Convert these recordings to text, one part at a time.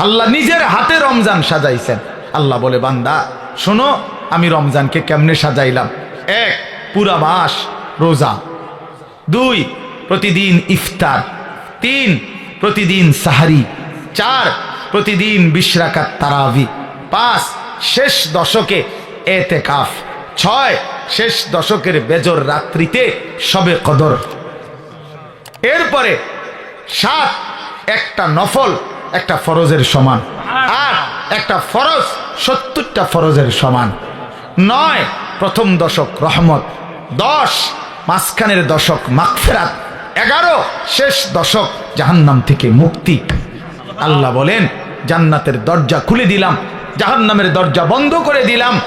আল্লাহ নিজের হাতে রমজান সাজাইছেন। আল্লাহ বলে, বান্দা, শোনো, আমি রমজানকে কেমনে সাজাইলাম? এক, পুরা মাস রোজা। দুই, প্রতিদিন ইফতার। তিন, প্রতিদিন সাহারি। চার, প্রতিদিন বিশরাকাত তারাবি। পাঁচ, শেষ দশকে এতে কাফ ছয়, শেষ দশকের বেজর রাত্রিতে সবে কদর। এরপরে সাত, একটা নফল একটা ফরজের সমান। আর? একটা ফরজ সত্তরটা ফরজের সমান। নয় প্রথম দশক রহমত। দশ মাঝখানের দশক মাগফেরাত। এগারো শেষ দশক জাহান্নাম থেকে মুক্তি। আল্লাহ বলেন জান্নাতের দরজা খুলে দিলাম জাহান্নামের দরজা বন্ধ করে দিলাম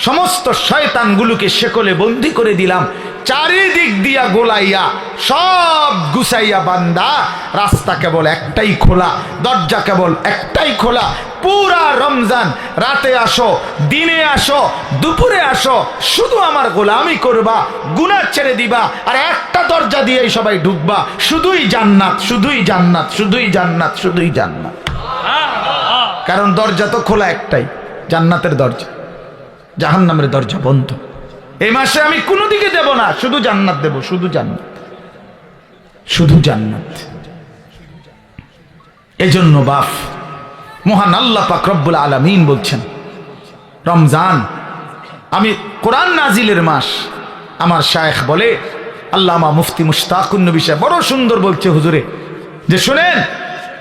সমস্ত শয়তানগুলোকে শেকলে বন্দি করে দিলাম চারিদিক দিয়া গোলাইয়া, সব গুছাইয়া বান্দা, রাস্তা কেবল একটাই খোলা, দরজা কেবল একটাই খোলা। পুরা রমজান রাতে আসো, দিনে আসো, দুপুরে আসো, শুধু আমার গোলামি করবা, গুনাহ ছেড়ে দিবা, আর একটা দরজা দিয়েই সবাই ঢুকবা। শুধুই জান্নাত শুধুই জান্নাত শুধুই জান্নাত শুধুই জান্নাত। কারণ দরজা তো খোলা একটাই, জান্নাতের দরজা, জাহান্নামের দরজা বন্ধ। এই মাসে আমি কোনো দিকে দেব না, শুধু জান্নাত দেব, শুধু জান্নাত। শুধু জান্নাত। এজন্য বাপ, মহান আল্লাহ পাক রব্বুল আলামিন বলছেন, রমজান, আমি কোরআন নাজিলের মাস, আমার শায়েখ বলে, আল্লামা মুফতি মুশতাকুন নবী সাহেব বড় সুন্দর বলছে, হুজুরে, যে শুনেন,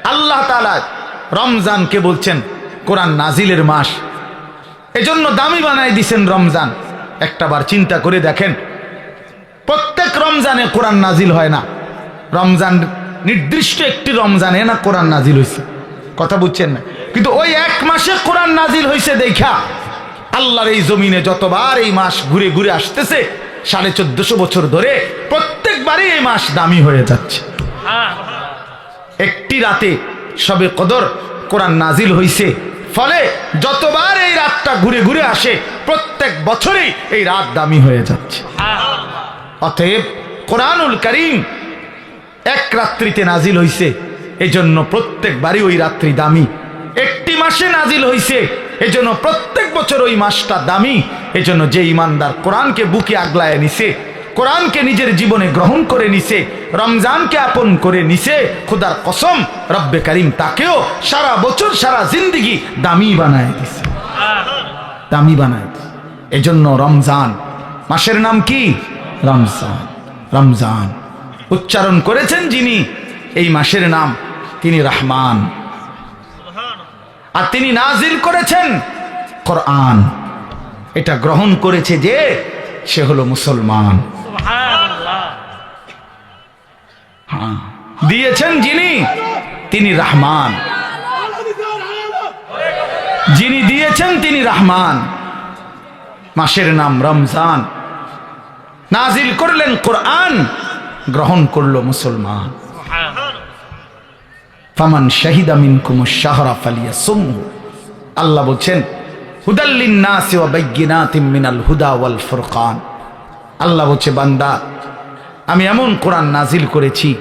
আল্লাহ তাআলা রমজানকে বলছেন, কোরআন নাজিলের মাস। এজন্য দামি বানাই দিছেন রমজান। একটাবার চিন্তা করে দেখেন। প্রত্যেক রমজানে কোরআন নাজিল হয় না। রমজান নির্দিষ্ট একটি রমজানে না কোরআন নাজিল হয়েছে কথা বুঝছেন না? কিন্তু ওই এক মাসে কোরআন নাজিল হয়েছে দেখা। আল্লাহর এই জমিনে যতবার এই মাস ঘুরে ঘুরে আসতেছে সাড়ে চোদ্দশো বছর ধরে প্রত্যেকবারই এই মাস দামি হয়ে যাচ্ছে। একটি রাতে সবে কদর কোরআন নাজিল হইছে ফলে যতবার এই রাতটা ঘুরে ঘুরে আসে, প্রত্যেক বছরেই এই রাত দামি হয়ে যাচ্ছে। অতএব কোরআনুল করিম এক রাত্রিতে নাজিল হইছে, এজন্য প্রত্যেকবারই ওই রাত্রি দামি। একটি মাসে নাজিল হইছে, এজন্য প্রত্যেক বছর ওই মাসটা দামি, এজন্য যে ইমানদার কোরআনকে বুকে আগলায় নিছে কোরআনকে নিজের জীবনে গ্রহণ করে নিছে, রমজানকে আপন করে নিছে, খুদার কসম, রব্বে করিম তাকেও সারা বছর সারা জিন্দিগি দামি বানায় দিছে। দামি বানায়। এজন্য রমজান, মাসের নাম কি? রমজান রমজান। উচ্চারণ করেছেন যিনি, এই মাসের নাম তিনি রহমান। আর তিনি নাজিল করেছেন কোরআন। এটা গ্রহণ করেছে যে, সে হলো মুসলমান। দিয়েছেন যিনি, তিনি রহমান। যিনি দিয়েছেন, তিনি রহমান। মাসের নাম রমজান। নাজিল করলেন কোরআন, গ্রহণ করল মুসলমান। ফামান শাহিদা মিনকুম শাহরা ফালিয়া সুমহু আল্লাহ বলছেন হুদাল্লিন নাসি ওয়া হুদা ওয়াল ফুরকান। আল্লাহ বলছে, বান্দা, আমি এমন কোরআন নাজিল করেছি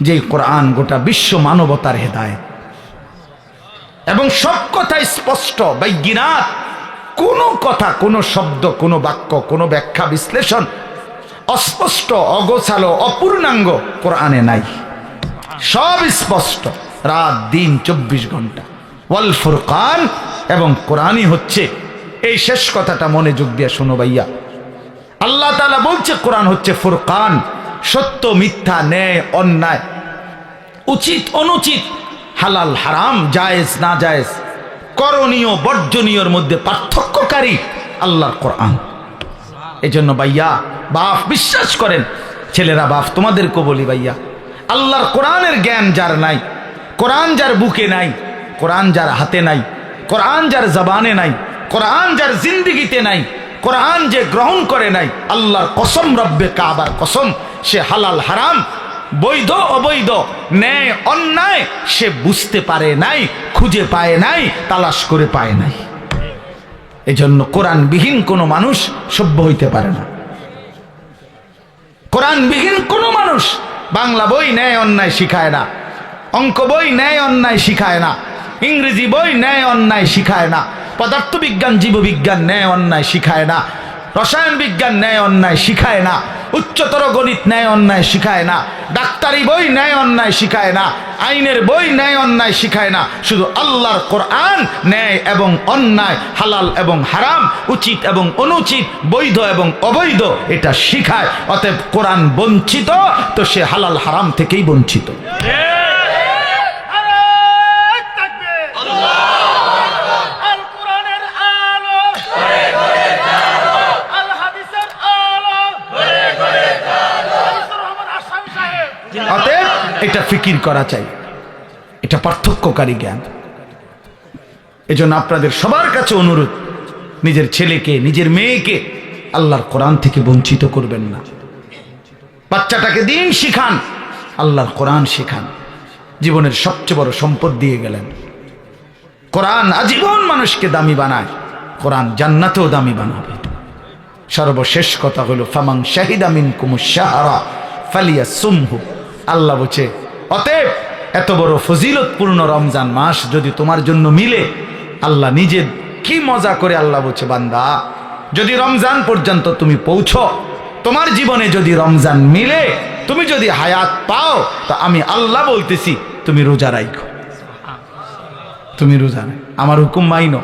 যে কোরআন গোটা বিশ্ব মানবতার হেদায়েত। এবং সব কথাই স্পষ্ট, বাইগিনাত। কোনো কথা, কোনো শব্দ, কোনো বাক্য, কোনো ব্যাখ্যা, বিশ্লেষণ অস্পষ্ট, অগোছালো, অপূর্ণাঙ্গ কোরআনে নাই। সব স্পষ্ট। রাত, দিন, চব্বিশ ঘণ্টা। ওয়াল ফুরকান এবং কোরআনই হচ্ছে। এই শেষ কথাটা মনে যোগ দিয়ে শোনো ভাইয়া। আল্লাহ তাআলা বলছে, কোরআন হচ্ছে ফুরকান। সত্য, মিথ্যা, ন্যায়, অন্যায়, উচিত, অনুচিত, হালাল, হারাম, জায়েজ, না জায়েজ, করণীয়, বর্জনীয়র মধ্যে পার্থক্যকারী আল্লাহর কোরআন। এই জন্য ভাইয়া, বাপ, বিশ্বাস করেন, ছেলেরা, বাপ তোমাদেরকে বলি ভাইয়া, আল্লাহর কোরআনের জ্ঞান যার নাই, কোরআন যার বুকে নাই, কোরআন যার হাতে নাই, কোরআন যার জবানে নাই, কোরআন যার জিন্দিগিতে নাই, কোরআন যে গ্রহণ করে নাই, আল্লাহর কসম রব্বে কাবার কসম সে হালাল হারাম, বৈধ অবৈধ, ন্যায় অন্যায়, সে বুঝতে পারে নাই, খুঁজে পায় নাই, তালাশ করে পায় নাই। এজন্য কোরআনবিহীন কোনো মানুষ সভ্য হইতে পারে না। কোরআনবিহীন কোনো মানুষ বাংলা বই ন্যায় অন্যায় শিখায় না, অঙ্ক বই ন্যায় অন্যায় শিখায় না, ইংরেজি বই ন্যায় অন্যায় শিখায় না, পদার্থবিজ্ঞান, জীববিজ্ঞান ন্যায় অন্যায় শিখায় না রসায়ন বিজ্ঞান ন্যায় অন্যায় শিখায় না। উচ্চতর গণিত ন্যায় অন্যায় শিখায় না। ডাক্তারি বই ন্যায় অন্যায় শিখায় না। আইনের বই ন্যায় অন্যায় শিখায় না। শুধু আল্লাহর কোরআন ন্যায় এবং অন্যায়, হালাল এবং হারাম, উচিত এবং অনুচিত, বৈধ এবং অবৈধ, এটা শিখায়। অতএব কোরআন বঞ্চিত, তো সে হালাল হারাম থেকেই বঞ্চিত। এটা ফিকির করা চাই। এটা পার্থক্যকারী জ্ঞান। এজন্য আপনাদের সবার কাছে অনুরোধ, নিজের ছেলেকে, নিজের মেয়েকে আল্লাহর কোরআন থেকে বঞ্চিত করবেন না। বাচ্চাটাকে দিন শিখান, আল্লাহর কোরআন শিখান। জীবনের সবচেয়ে বড় সম্পদ দিয়ে গেলেন। কোরআন আজীবন মানুষকে দামি বানায়, কোরআন জান্নাতেও দামি বানাবে। সর্বশেষ কথা হলো ফামাং শাহিদামিন কুমুসাহারা ফালিয়া সুমহু আল্লাহ বলছে, অতএব এত বড় ফজিলতপূর্ণ রমজান মাস যদি তোমার জন্য মিলে, আল্লাহ নিজে কি মজা করে আল্লাহ বলছে, বান্দা, যদি রমজান পর্যন্ত তুমি পৌঁছো, তোমার জীবনে যদি রমজান মিলে, তুমি যদি হায়াত পাও, তো আমি আল্লাহ বলতেছি, তুমি রোজা রাখো তুমি রোজা আমার হুকুম মাইনো।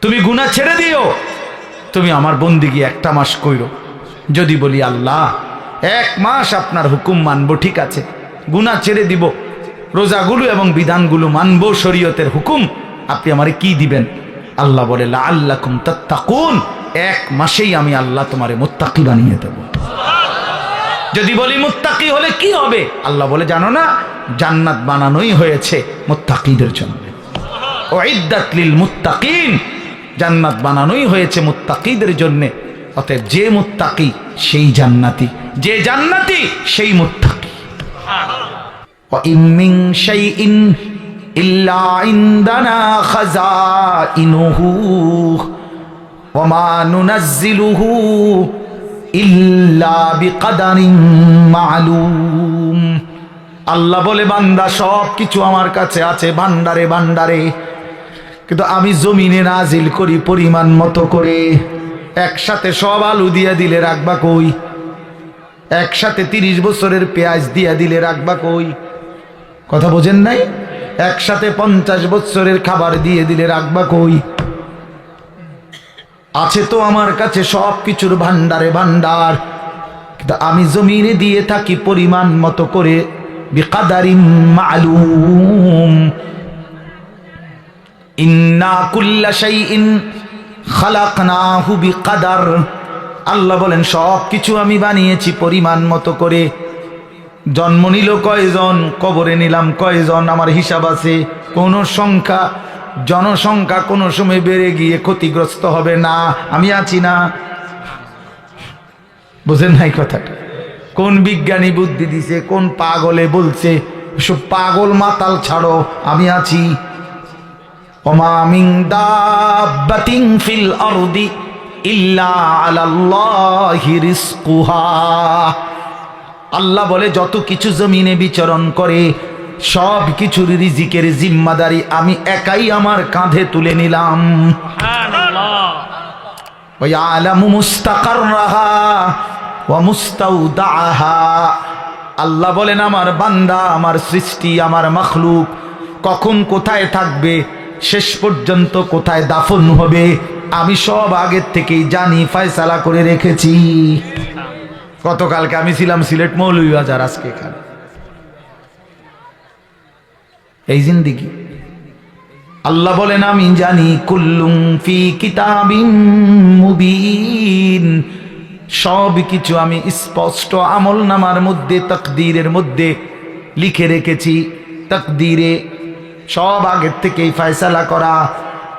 তুমি গুণা ছেড়ে দিও। তুমি আমার বন্দিগি একটা মাস কইরো। যদি বলি আল্লাহ এক মাস আপনার হুকুম মানবো, ঠিক আছে। গুণা ছেড়ে দিব। রোজাগুলো এবং বিধানগুলো মানবো, শরীয়তের হুকুম। আপনি আমারে কি দিবেন? আল্লাহ বলে আল্লাহ কুম তাত্তাকুন। এক মাসেই আমি আল্লাহ তোমারে মোত্তাকি বানিয়ে দেব। যদি বলি মুত্তাকি হলে কি হবে? আল্লাহ বলে, জানো না, জান্নাত বানানোই হয়েছে মোত্তাকিদের জন্য। ওইদাত লিল মুত্তাকিন। জান্নাত বানানোই হয়েছে মুত্তাকিদের জন্য। অতএব যে মুত্তাকি, সেই জান্নাতি। যে জান্নাতি, সেই মুত্তাকি। ইমিং সেই ইন ইল্লা ইন্দানা খাজা ইনুহু ওমা নুনাজ্জিলুহু ইল্লা বিকাদারিন মালুম। আল্লাহ বলে, বান্দা সব কিছু আমার কাছে আছে, ভান্ডারে ভান্ডারে। কিন্তু আমি জমিনে নাজিল করি পরিমাণ মতো করে। একসাথে সব আলু দিয়া দিলে রাখবা কই? একসাথে তিরিশ বছরের পেঁয়াজ দিয়া দিলে রাখবা কই? কথা বোঝেন নাই? একসাথে পঞ্চাশ বছরের খাবার দিয়ে দিলে রাখবা কই? আছে তো আমার কাছে সব কিছুর ভান্ডারে ভান্ডার আমি জমিনে দিয়ে থাকি পরিমাণ মতো করে মালুম। ইন্না কুল্লা শাইইন খালাকনাহু বিকাদার। আল্লাহ বলেন সব কিছু আমি বানিয়েছি পরিমাণ মতো করে। জন্ম নিল কয়জন, কবরে নিলাম কয়জন, আমার হিসাব আছে। কোন সংখ্যা, জনসংখ্যা কোনো সময় বেড়ে গিয়ে ক্ষতিগ্রস্ত হবে না, আমি আছি না। বুঝেন নাই কথাটা? কোন বিজ্ঞানী বুদ্ধি দিছে, কোন পাগলে বলছে, সব পাগল মাতাল ছাড়ো, আমি আছি। ফিল ইল্লা আল্লাহ বলে যত কিছু জমিনে বিচরণ করে সব কিছুর রিজিকের জিম্মাদারি আমি একাই আমার কাঁধে তুলে নিলাম। ওই আলামু মুস্তাকার রাহা ওয়া আল্লাহ বলেন আমার বান্দা আমার সৃষ্টি আমার মখলুক কখন কোথায় থাকবে? শেষ পর্যন্ত কোথায় দাফন হবে, আমি সব আগের থেকেই জানি, ফায়সালা করে রেখেছি। গতকালকে আমি ছিলাম সিলেট মৌলভীবাজার, আজকে এখানে। এই জিন্দিগি। আল্লাহ বলেন, আমি জানি, কুল্লুম ফি কিতাবিম মুবিন। সব কিছু আমি স্পষ্ট আমল নামার মধ্যে, তকদিরের মধ্যে লিখে রেখেছি। তকদিরে সব আগের থেকেই ফয়সালা করা,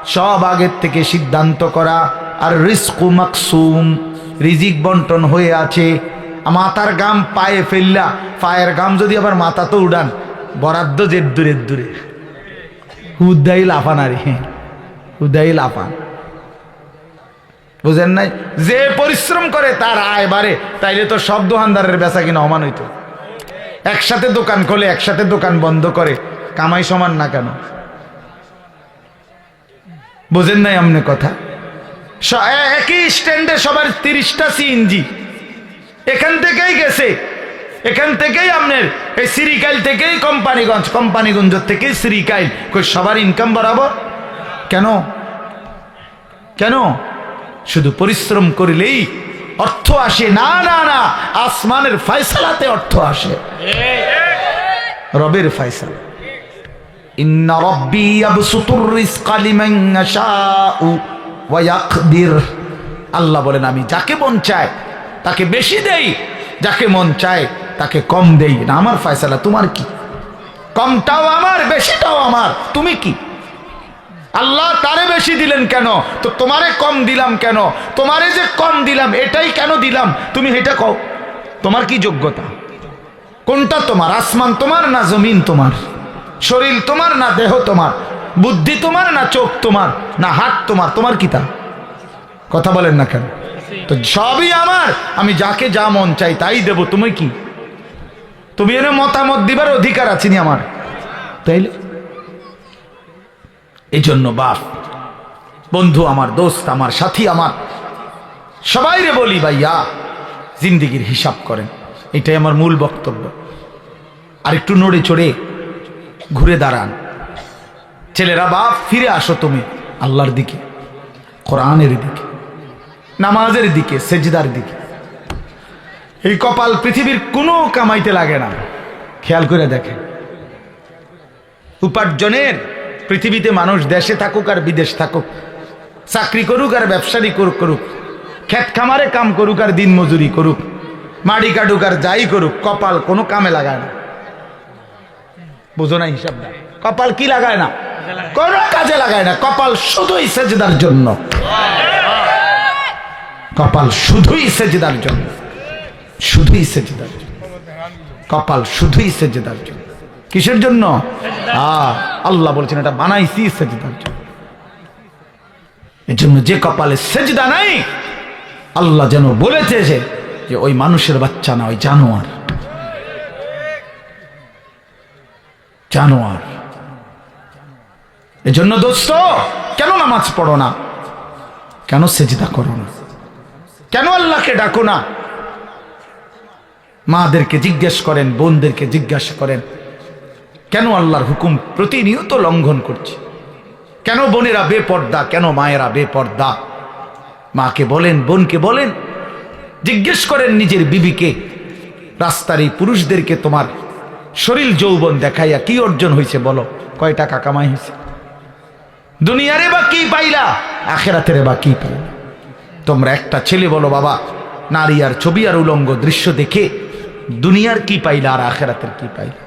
সব আগের থেকে সিদ্ধান্ত করা, আর রিস্কু মাকসুম, রিজিক বন্টন হয়ে আছে। মাথার গাম পায়ে ফেললা, পায়ের গাম যদি আবার মাথা তো উড়ান, বরাদ্দ যে দূরে দূরে। হুদাই লাফান আরে হুদাই লাফান। বুঝেন নাই? যে পরিশ্রম করে তার আয় বাড়ে, তাইলে তো সব দোকানদারের বেচা কিনা অমান হইতো। একসাথে দোকান খোলে, একসাথে দোকান বন্ধ করে। কামাই সমান না কেন? বোঝেন নাই আমনে কথা? একই স্ট্যান্ডে সবার তিরিশটা সিএনজি এখান থেকেই গেছে। এখান থেকেই আপনার এই সিরিকাইল থেকেই কোম্পানিগঞ্জ কোম্পানিগঞ্জ থেকেই সিরিকাইল কই সবার ইনকাম বাড়াবো কেন? কেন? শুধু পরিশ্রম করিলেই অর্থ আসে। না না না আসমানের ফয়সালাতে অর্থ আসে। রবের ফয়সালা। আল্লাহ বলেন, আমি যাকে মন চায়, তাকে বেশি দেই। যাকে মন চায়, তাকে কম দেই। না, আমার ফয়সালা, তোমার কি? কমটাও আমার, বেশিটাও আমার। তুমি কি? আল্লাহ তারে বেশি দিলেন কেন? তো তোমারে কম দিলাম কেন? তোমারে যে কম দিলাম, এটাই কেন দিলাম? তুমি এটা কও। তোমার কি যোগ্যতা? কোনটা তোমার? আসমান তোমার না জমিন তোমার? শরীর তোমার না দেহ তোমার? বুদ্ধি তোমার না চোখ তোমার? না হাত তোমার? তোমার কি তা? কথা বলেন না কেন? তো সবই আমার। আমি যাকে যা মন চাই তাই দেব। তুমি কি? তুমি এর মতামত দিবার অধিকার আছে নি আমার? তাইলে? এই জন্য বাপ, বন্ধু আমার, দোস্ত আমার, সাথী আমার, সবাই রে বলি ভাইয়া, জিন্দিগির হিসাব করেন। এটাই আমার মূল বক্তব্য। আর একটু নড়ে চড়ে ঘুরে দাঁড়ান। ছেলেরা, বাপ, ফিরে আসো তুমি। আল্লাহর দিকে, কোরআনের দিকে, নামাজের দিকে, সেজদার দিকে। এই কপাল পৃথিবীর কোনো কামাইতে লাগে না। খেয়াল করে দেখেন। উপার্জনের পৃথিবীতে মানুষ দেশে থাকুক আর বিদেশ থাকুক, চাকরি করুক আর ব্যবসারী করুক করুক, ক্ষেত খামারে কাম করুক আর দিন মজুরি করুক, মাড়ি কাটুক আর যাই করুক, কপাল কোনো কামে লাগায় না। বুঝো না হিসাবটা কপাল কি লাগায় না? কোন কাজে লাগায় না। কপাল শুধুই সেজদার জন্য। কপাল শুধুই সেজদার জন্য। শুধুই সেজদার জন্য। কপাল শুধুই সেজদার জন্য। কিসের জন্য? আল্লাহ বলছেন এটা বানাইছি সেজদার জন্য। এর জন্য যে কপালে সেজদা নাই, আল্লাহ যেন বলেছে যে ওই মানুষের বাচ্চা না, ওই জানোয়ার। জানোয়ার। এজন্য দোস্ত, কেন নামাজ পড়ো না? কেন সেজদা করো না? কেন আল্লাহকে ডাকো না? মাদেরকে জিজ্ঞেস করেন, বোনদেরকে জিজ্ঞাসা করেন, কেন আল্লাহর হুকুম প্রতিনিয়ত লঙ্ঘন করছে? কেন বোনেরা বেপর্দা, কেন মায়েরা বেপর্দা? মাকে বলেন, বোনকে বলেন, জিজ্ঞেস করেন নিজের বিবিকে, রাস্তার এই পুরুষদেরকে তোমার শরীর যৌবন দেখাইয়া কি অর্জন হয়েছে বলো? কয় টাকা কামাই হয়েছে দুনিয়ারে বা কি পাইলা? আখেরাতেরে বা কি পাইলা? তোমরা একটা ছেলে বলো বাবা, নারী আর ছবি আর উলঙ্গ দৃশ্য দেখে দুনিয়ার কি পাইলা আর আখেরাতের কি পাইলা?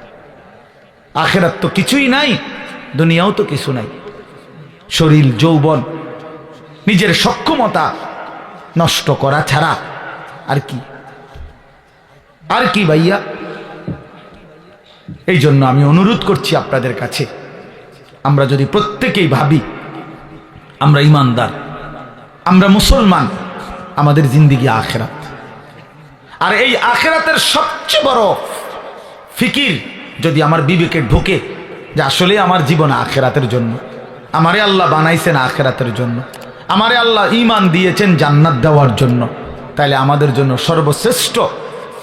আখেরাত তো কিছুই নাই, দুনিয়াও তো কিছু নাই। শরীর যৌবন, নিজের সক্ষমতা নষ্ট করা ছাড়া আর কি? আর কি ভাইয়া? এই জন্য আমি অনুরোধ করছি আপনাদের কাছে, আমরা যদি প্রত্যেকেই ভাবি আমরা ইমানদার, আমরা মুসলমান, আমাদের জিন্দিগি আখেরাত। আর এই আখেরাতের সবচেয়ে বড় ফিকির যদি আমার বিবেকে ঢোকে যে আসলে আমার জীবন আখেরাতের জন্য, আমারে আল্লাহ বানাইছেন আখেরাতের জন্য, আমারে আল্লাহ ইমান দিয়েছেন জান্নাত দেওয়ার জন্য, তাইলে আমাদের জন্য সর্বশ্রেষ্ঠ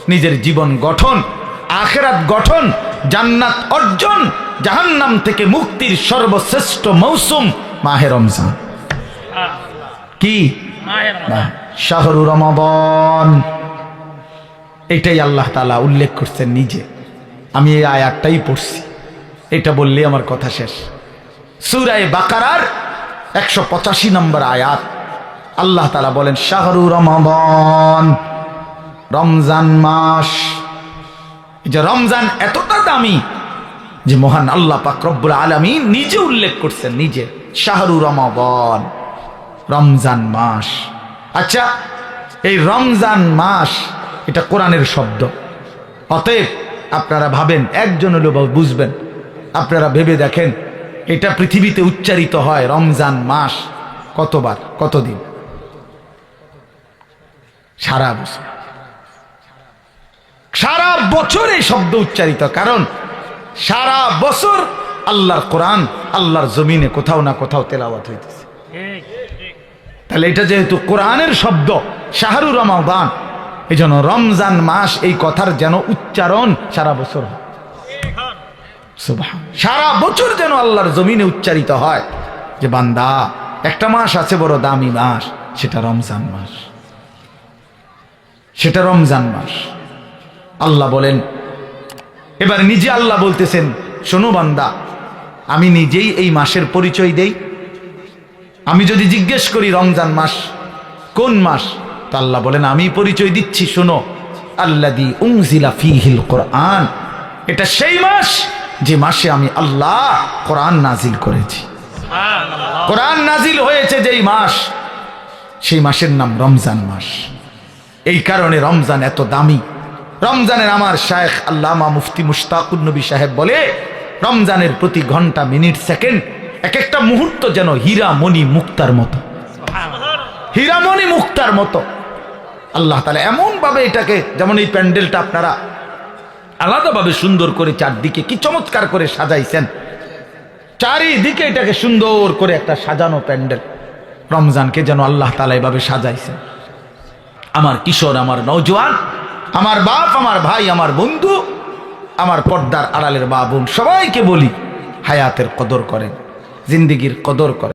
নিজের জীবন গঠন, আখেরাত গঠন জান্নাত অর্জন জাহান্নাম থেকে মুক্তির সর্বশ্রেষ্ঠ মৌসুম মাহে রমজান। কি? শাহরু রমাবন এটাই আল্লাহ তালা উল্লেখ করছেন নিজে। আমি এই আয়াতটাই পড়ছি। এটা বললে আমার কথা শেষ। সুরায় বাকারার একশো পঁচাশি নম্বর আয়াত। আল্লাহ তালা বলেন শাহরু রমাবন রমজান মাস যে রমজান এতটা দামি যে মহান আল্লাহ পাক রব্বুল আলমী নিজে উল্লেখ করছেন নিজে, শাহরু রমাবন রমজান মাস। আচ্ছা এই রমজান মাস এটা কোরআনের শব্দ। অতএব আপনারা ভাবেন, একজন হলেও বা বুঝবেন, আপনারা ভেবে দেখেন, এটা পৃথিবীতে উচ্চারিত হয় রমজান মাস কতবার, কতদিন? সারা বছর। সারা বছর এই শব্দ উচ্চারিত, কারণ সারা বছর আল্লাহর কোরআন, আল্লাহর জমিনে কোথাও না কোথাও তেলাওয়াত হইতেছে। তাহলে এটা যেহেতু কোরআনের শব্দ শাহরু রমাদান এই জন্য রমজান মাস এই কথার যেন উচ্চারণ সারা বছর। সারা বছর যেন আল্লাহর জমিনে উচ্চারিত হয়, যে বান্দা, একটা মাস আছে বড় দামি মাস, সেটা রমজান মাস। সেটা রমজান মাস। আল্লাহ বলেন এবার নিজে আল্লাহ বলতেছেন শোনো বান্দা আমি নিজেই এই মাসের পরিচয় দেই। আমি যদি জিজ্ঞেস করি রমজান মাস কোন মাস? তো আল্লাহ বলেন আমি পরিচয় দিচ্ছি শোনো আল্লাদি উংজিলা ফিহিল কোরআন। এটা সেই মাস যে মাসে আমি আল্লাহ কোরআন নাজিল করেছি। কোরআন নাজিল হয়েছে যেই মাস সেই মাসের নাম রমজান মাস। এই কারণে রমজান এত দামি। রমজানের আমার শায়েখ আল্লামা মুফতি মুশতাকুর নবী সাহেব বলে, রমজানের প্রতি ঘণ্টা, মিনিট, সেকেন্ড এক একটা মুহূর্ত যেন হীরা মণি মুক্তার মতো। হীরামণি মুক্তার মতো। আল্লাহ তালা এমন ভাবে এটাকে, যেমন এই প্যান্ডেলটা আপনারা আলাদাভাবে সুন্দর করে চারদিকে কি চমৎকার করে সাজাইছেন। চারিদিকে এটাকে সুন্দর করে একটা সাজানো প্যান্ডেল। রমজানকে যেন আল্লাহ তালা এভাবে সাজাইছেন। আমার কিশোর, আমার নৌজওয়ান আমার বাপ, আমার ভাই, আমার বন্ধু, আমার পর্দার আড়ালের বাবুন বোন সবাইকে বলি, হায়াতের কদর করেন, জিন্দিগির কদর করেন।